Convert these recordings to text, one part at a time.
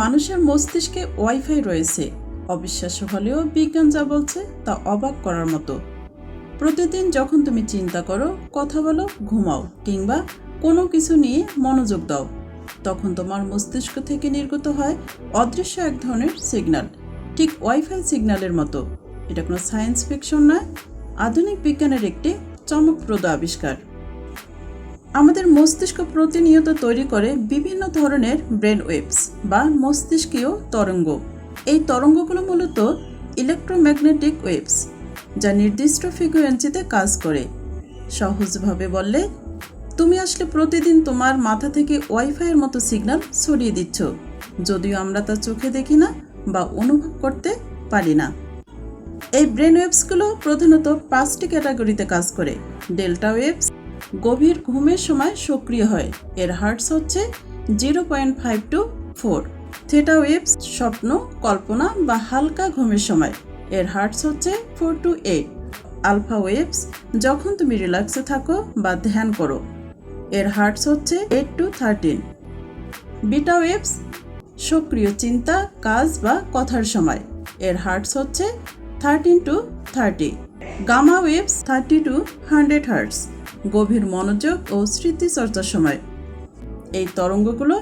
মানুষের মস্তিষ্কে ওয়াইফাই রয়েছে। অবিশ্বাস্য হলেও বিজ্ঞান যা বলছে তা অবাক করার মতো। প্রতিদিন যখন তুমি চিন্তা করো, কথা বলো, ঘুমাও কিংবা কোনো কিছু নিয়ে মনোযোগ দাও, তখন তোমার মস্তিষ্ক থেকে নির্গত হয় অদৃশ্য এক ধরনের সিগন্যাল, ঠিক ওয়াইফাই সিগন্যালের মতো। এটা কোনো সায়েন্স ফিকশন নয়, আধুনিক বিজ্ঞানের একটি চমকপ্রদ আবিষ্কার। আমাদের মস্তিষ্ক প্রতিনিয়ত তৈরি করে বিভিন্ন ধরনের ব্রেন ওয়েভস বা মস্তিষ্কীয় তরঙ্গ। এই তরঙ্গগুলো মূলত ইলেকট্রোম্যাগনেটিক ওয়েভস, যা নির্দিষ্ট ফ্রিকোয়েন্সিতে কাজ করে। সহজভাবে বললে, তুমি আসলে প্রতিদিন তোমার মাথা থেকে ওয়াইফাইয়ের মতো সিগন্যাল ছড়িয়ে দিচ্ছ, যদিও আমরা তা চোখে দেখি না বা অনুভব করতে পারি না। এই ব্রেন ওয়েভসগুলো প্রধানত পাঁচটি ক্যাটাগরিতে কাজ করে, ডেল্টা ওয়েভস গভীর ঘুমের সময় সক্রিয় হয়। এর হার্টস হচ্ছে zero point five two four. Theta waves স্বপ্ন, কল্পনা বা হালকা ঘুমের সময়। এর হার্টস হচ্ছে four to eight. Alpha waves, যখন তুমি রিল্যাক্সে থাকো বা ধ্যান করো। এর হার্টস হচ্ছে eight to thirteen. Beta waves, সক্রিয় চিন্তা, কাজ বা কথার সময়। এর হার্টস হচ্ছে thirteen to thirty. Gamma waves, thirty to hundred hertz. গভীর মনোযোগ ও স্মৃতিচর্চার সময়। এই তরঙ্গগুলো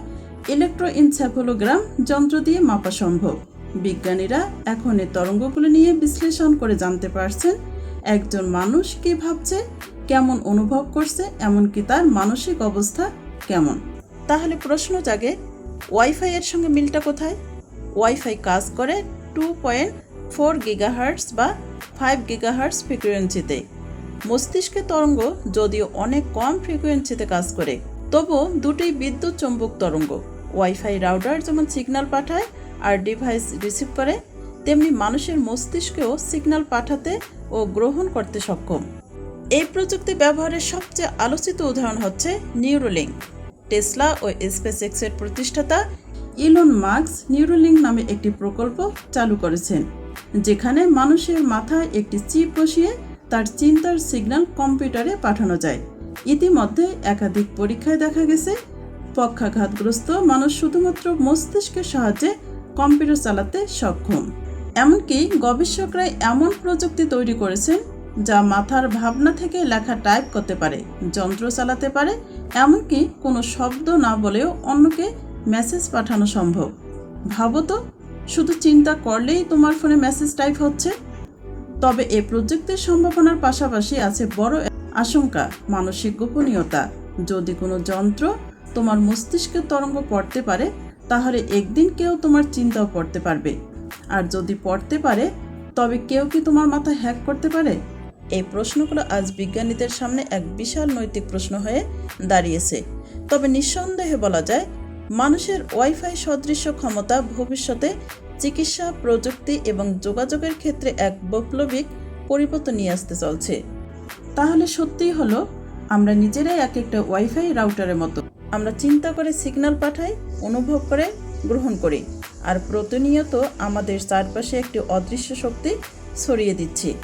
ইলেকট্রোইনসেফোলোগ্রাম যন্ত্র দিয়ে মাপা সম্ভব। বিজ্ঞানীরা এখন এই তরঙ্গগুলো নিয়ে বিশ্লেষণ করে জানতে পারছেন, একজন মানুষ কী ভাবছে, কেমন অনুভব করছে, এমনকি তার মানসিক অবস্থা কেমন। তাহলে প্রশ্ন জাগে, ওয়াইফাই এর সঙ্গে মিলটা কোথায়? ওয়াইফাই কাজ করে টু পয়েন্ট ফোর গিগাহার্টস বা ফাইভ গিগাহার্টস ফ্রিকোয়েন্সিতে মস্তিষ্কের তরঙ্গ যদিও অনেক কম ফ্রিকোয়েন্সিতে কাজ করে, তবুও দুটোই বিদ্যুৎ চৌম্বক তরঙ্গ ওয়াইফাই রাউটার যেমন সিগন্যাল পাঠায় আর ডিভাইস রিসিভ করে, তেমনি মানুষের মস্তিষ্কেও সিগন্যাল পাঠাতে ও গ্রহণ করতে সক্ষম। এই প্রযুক্তি ব্যবহারের সবচেয়ে আলোচিত উদাহরণ হচ্ছে নিউরোলিঙ্ক টেসলা ও স্পেস এক্সের প্রতিষ্ঠাতা ইলন মার্কস নিউরোলিঙ্ক নামে একটি প্রকল্প চালু করেছেন, যেখানে মানুষের মাথায় একটি চিপ বসিয়ে তার চিন্তার সিগন্যাল কম্পিউটারে পাঠানো যায়। ইতিমধ্যে একাধিক পরীক্ষায় দেখা গেছে, পক্ষাঘাতগ্রস্ত মানুষ শুধুমাত্র মস্তিষ্কের সাহায্যে কম্পিউটার চালাতে সক্ষম। এমনকি গবেষকরা এমন প্রযুক্তি তৈরি করেছেন, যা মাথার ভাবনা থেকে লেখা টাইপ করতে পারে, যন্ত্র চালাতে পারে, এমনকি কোনো শব্দ না বলেও অন্যকে মেসেজ পাঠানো সম্ভব। ভাবো তো, শুধু চিন্তা করলেই তোমার ফোনে মেসেজ টাইপ হচ্ছে? তবে এ প্রযুক্তির সম্ভাবনার পাশাপাশি আছে বড় আশঙ্কা, মানসিক গোপনীয়তা। যদি কোনো যন্ত্র তোমার মস্তিষ্কের তরঙ্গ পড়তে পারে, তাহলে একদিন কেউ তোমার চিন্তাও পড়তে পারবে। আর যদি পড়তে পারে, তবে কেউ কি তোমার মাথা হ্যাক করতে পারে? এই প্রশ্নগুলো আজ বিজ্ঞানীদের সামনে এক বিশাল নৈতিক প্রশ্ন হয়ে দাঁড়িয়েছে। তবে নিঃসন্দেহে বলা যায়, মানুষের ওয়াইফাই সদৃশ্য ক্ষমতা ভবিষ্যতে চিকিৎসা, প্রযুক্তি এবং যোগাযোগের ক্ষেত্রে এক বৈপ্লবিক পরিবর্তন নিয়ে আসতে চলছে। তাহলে সত্যিই হলো, আমরা নিজেরাই এক একটা ওয়াইফাই রাউটারের মতো। আমরা চিন্তা করে সিগন্যাল পাঠাই, অনুভব করে, গ্রহণ করি। আর প্রতিনিয়ত আমাদের চারপাশে একটি অদৃশ্য শক্তি ছড়িয়ে দিচ্ছি।